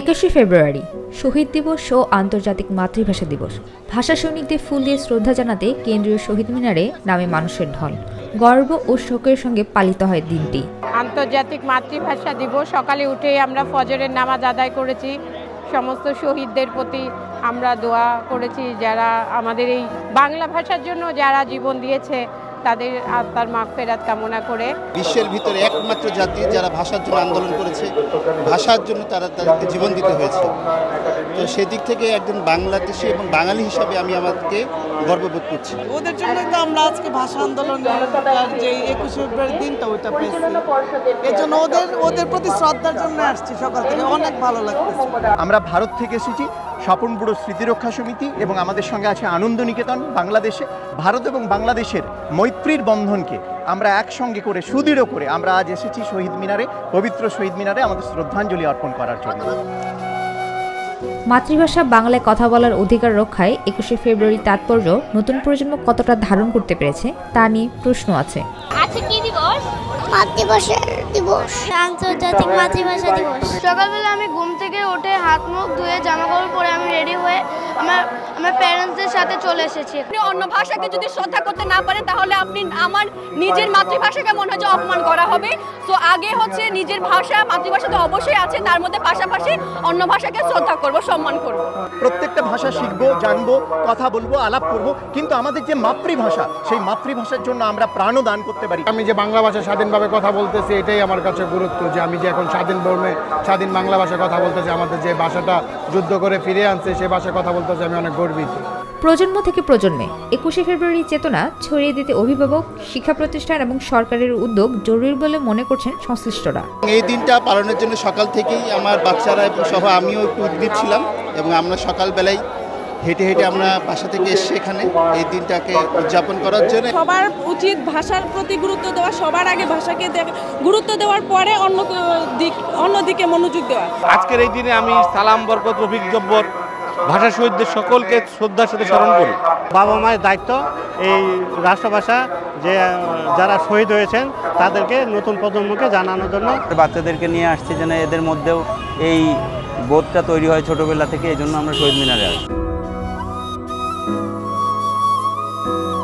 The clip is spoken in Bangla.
একুশে ফেব্রুয়ারি, শহীদ দিবস ও আন্তর্জাতিক মাতৃভাষা দিবস। ভাষা সৈনিকদের ফুল দিয়ে শ্রদ্ধা জানাতে কেন্দ্রীয় শহীদ মিনারে নামে মানুষের ঢল। গর্ব ও শোকের সঙ্গে পালিত হয় দিনটি। আন্তর্জাতিক মাতৃভাষা দিবস সকালে উঠেই আমরা ফজরের নামাজ আদায় করেছি। সমস্ত শহীদদের প্রতি আমরা দোয়া করেছি যারা আমাদের এই বাংলা ভাষার জন্য যারা জীবন দিয়েছে তাদের আত্মার মাগফেরাত কামনা করে। বিশ্বের ভিতরে একমাত্র জাতি যারা ভাষার জন্য আন্দোলন করেছে ভাষার জন্য তারা তাদেরকে জীবন দিতে হয়েছে। তো সেদিক থেকে একজন বাংলাদেশি এবং বাঙালি হিসাবে আমি আমাকে গর্ববোধ করছি। ওদের জন্য তো আমরা আজকে ভাষা আন্দোলনের যে একুশে ফেব্রুয়ারি দিনটা ওইটা পেয়েছি। এর জন্য ওদের ওদের প্রতি শ্রদ্ধার জন্য আসছি সকাল থেকে। অনেক ভালো লাগতেছে। আমরা ভারত থেকে এসেছি। স্বপন বুড়ো স্মৃতিরক্ষা সমিতি এবং আমাদের সঙ্গে আছে আনন্দ নিকেতন বাংলাদেশে ভারত এবং বাংলাদেশের মৈত্রীর বন্ধনকে। আমরা একসঙ্গে করে সুদৃঢ় করে আমরা আজ এসেছি শহীদ মিনারে পবিত্র শহীদ মিনারে আমাদের শ্রদ্ধাঞ্জলি অর্পণ করার জন্য। মাতৃভাষা বাংলায় কথা বলার অধিকার রক্ষায় একুশে ফেব্রুয়ারি তাৎপর্য নতুন প্রজন্ম কতটা ধারণ করতে পেরেছে তা নিয়ে প্রশ্ন আছে। আজকে কি দিবস? মাতৃভাষা। দিবস। আন্তর্জাতিক মাতৃভাষা দিবস। সকালবেলা আমি ঘুম থেকে উঠে হাত মুখ ধুয়ে জামা কাপড় পরে আমি রেডি হয়ে আমার আমার প্যারেন্টসদের সাথে চলে এসেছি। আপনি অন্য ভাষাকে যদি শ্রদ্ধা করতে না পারেন তাহলে আপনি আমার নিজের মাতৃভাষাকে মনে হচ্ছে অপমান করা হবে। তো আগে হচ্ছে নিজের ভাষা মাতৃভাষা তো অবশ্যই আছে তার মধ্যে পাশাপাশি অন্য ভাষাকে শ্রদ্ধা করব সম্মান করব। প্রত্যেকটা ভাষা শিখব জানব কথা বলব আলাপ করব কিন্তু আমাদের যে মাতৃভাষা সেই মাতৃভাষার জন্য আমরা প্রাণও দান করতে পারি। আমি যে বাংলা ভাষা স্বাধীনভাবে কথা বলতেছি এটাই আমার কাছে গুরুত্ব যে আমি যে এখন স্বাধীন বর্মে স্বাধীন বাংলা ভাষায় কথা বলতেছি আমাদের যে ভাষাটা যুদ্ধ করে ফিরে আনছে সে ভাষায় কথা বলতেছি আমি অনেক গর্বিত। প্রজন্ম থেকে প্রজন্মে একুশে ফেব্রুয়ারি চেতনা ছড়িয়ে দিতে অভিভাবক শিক্ষা প্রতিষ্ঠান এবং সরকারের উদ্যোগ জরুরি বলে মনে করছেন সংশ্লিষ্টরা। এই দিনটা পালনের জন্য সকাল থেকেই আমার বাচ্চারা এবং সহ আমিও একটু উদ্গ্রীব ছিলাম এবং আমরা সকালবেলায় হেঁটে হেঁটে আমরা বাসা থেকে এসে এখানে। এই দিনটাকে উদযাপন করার জন্য। সবার উচিত ভাষার প্রতি গুরুত্ব দেওয়া সবার আগে ভাষাকে গুরুত্ব দেওয়ার পরে অন্য দিক অন্য দিকে মনোযোগ দেওয়া। আজকের এই দিনে আমি সালাম বরকত রফিক জব্বর ভাষা শহীদদের সকলকে শ্রদ্ধার সাথে স্মরণ করি। বাবা মায়ের দায়িত্ব এই রাষ্ট্রভাষা যে যারা শহীদ হয়েছেন তাদেরকে নতুন প্রজন্মকে জানানোর জন্য। বাচ্চাদেরকে নিয়ে আসছি যেন এদের মধ্যেও এই বোধটা তৈরি হয় ছোটবেলা থেকে এই জন্য আমরা শহীদ মিনারে আসি thank you